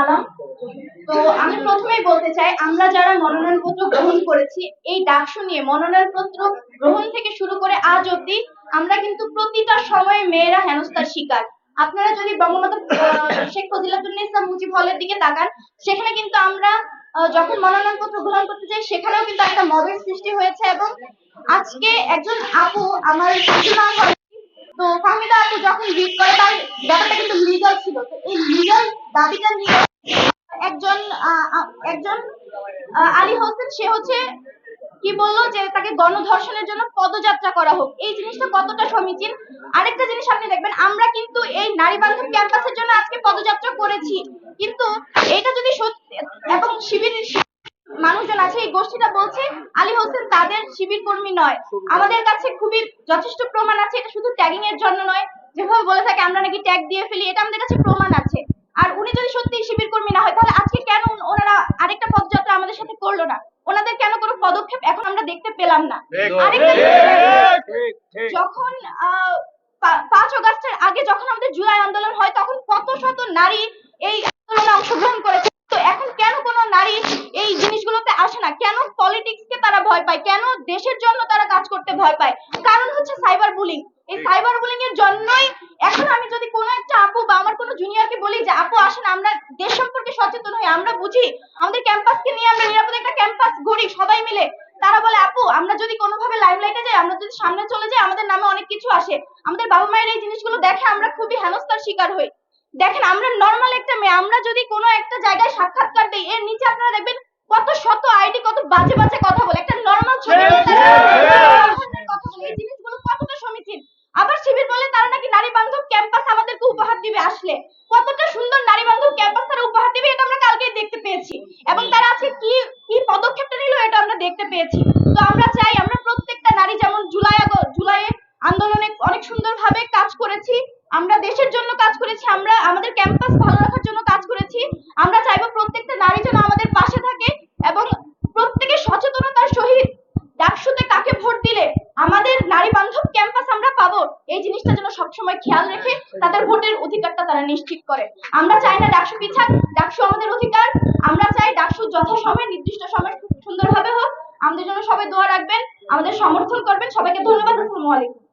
সালাম। তো আমি প্রথমেই বলতে চাই, আমরা যারা মনোনয়নপত্র গ্রহণ করেছি, এই ডাকসু নিয়ে মনোনয়নপত্র গ্রহণ থেকে শুরু করে আজ অবধি আমরা কিন্তু প্রতিটা সময়ে মেয়েরা হেনস্থার শিকার। আপনারা যদি বঙ্গমাতা শেখ ফজিলাতুন্নেসা মুজিব হলের দিকে তাকান, সেখানে কিন্তু আমরা যখন মনোনয়নপত্র গ্রহণ করতে যাই, সেখানেও কিন্তু একটা মবের সৃষ্টি হয়েছে এবং আজকে একজন আপু আমার তো ফাহমিদা আপু যখন রিড করে, তার ব্যাপারটা কিন্তু লিগাল ছিল। এই লিগাল দাবিটা নিয়ে একজন আলী হোসেন, সে হচ্ছে কি বলল যে তাকে গণধর্ষণের জন্য পদযাত্রা করা হোক। এই জিনিসটা কতটা সমীচীন? আরেকটা জিনিস আপনি দেখবেন, আমরা কিন্তু এই নারী বান্ধব ক্যাম্পাসের জন্য আজকে পদযাত্রা করেছি। কিন্তু এটা যদি সত্যি, এবং শিবির, মানুষজন আছে, এই গোষ্ঠীটা বলছে, আলী হোসেন তাদের শিবির কর্মী নয়। আমাদের কাছে খুবই যথেষ্ট প্রমাণ আছে, এটা শুধু ট্যাগিং এর জন্য নয়। যেভাবে বলে থাকে, আমরা নাকি ট্যাগ দিয়ে ফেলি, এটা আমাদের কাছে প্রমাণ আছে। আর উনি যদি সত্যি শিবির কর্মী না হয়, তাহলে আজকে কেন উন- ওনারা আরেকটা পদযাত্রা আমাদের সাথে করল না ওনাদের কেন কোনো পদক্ষেপ এখন আমরা দেখতে পেলাম না। যখন পাঁচ অগাস্টের আগে যখন আমাদের জুলাই আন্দোলন হয় তখন কত শত নারী এই আন্দোলনে অংশগ্রহণ করেছে। তো এখন কেন কোনো নারী এই জিনিসগুলোতে আসে না? কেন পলিটিক্স কে তারা ভয় পায়? কেন দেশের জন্য তারা কাজ করতে ভয় পায়? কারণ হচ্ছে সাইবার বুলিং। এই সাইবার বুলিং এর জন্যই এখন আমি যদি কোনো একটা আপু বা আমার কোনো জুনিয়রকে বলি যে আপু আসেন আমরা দেশ সম্পর্কে সচেতন হই আমরা বুঝি? আমাদের ক্যাম্পাসকে নিয়ে আমরা নিরাপদে একটা ক্যাম্পাস গড়ি সবাই মিলে। তারা বলে আপু আমরা যদি কোনোভাবে লাইমলাইটে যাই আমরা যদি সামনে চলে যাই আমাদের নামে অনেক কিছু আসে। আমাদের বাবা মায়ের এই জিনিসগুলো দেখে আমরা খুবই হেনস্থার শিকার হই। দেখেন আমরা নর্মাল একটা মেয়ে আমরা যদি কোনো একটা জায়গায় সাক্ষাৎকার দিই এর নিচে আপনারা দেখবেন কত শত আইডি কত বাজে বাজে কথা বলে। একটা নর্মাল ছবি। কথা বলে। এই জিনিসগুলো কতটা সমীচীন? আবার শিবির বলে তারা নাকি নারী বান্ধব ক্যাম্পাস আমাদেরকে উপহার দিবে আসলে। কতটা সুন্দর নারী বান্ধব ক্যাম্পাস তারা উপহার দিবে এটা আমরা কালকেই দেখতে পেয়েছি এবং তারা আজকে কি কি পদক্ষেপটা নিল এটা আমরা দেখতে পেয়েছি। তো আমরা চাই, আমরা প্রত্যেকটা নারী যেমন জুলাই জুলাইয়ে আন্দোলনে অনেক সুন্দরভাবে কাজ করেছি, আমরা দেশের জন্য কাজ করেছি, আমরা আমাদের ক্যাম্পাস ভালো রাখার জন্য কাজ করেছি, আমরা চাইব প্রত্যেকটা নারী যেন আমাদের পাশে থাকে এবং প্রত্যেকে সচেতনতার সহিত ডাকসুতে কাকে ভোট দিলে আমাদের নারী বান্ধব ক্যাম্পাস আমরা পাবো, এই জিনিসটা যেন সবসময় খেয়াল রেখে তাদের ভোটের অধিকারটা তারা নিশ্চিত করে। আমরা চাই না ডাকসু পিছাক ডাকসু আমাদের অধিকার আমরা চাই ডাকসু যথাসময়ে নির্দিষ্ট সময় খুব সুন্দরভাবে হোক আমাদের জন্য সবাই দোয়া রাখবেন আমাদের সমর্থন করবেন সবাইকে ধন্যবাদ আসসালামু আলাইকুম।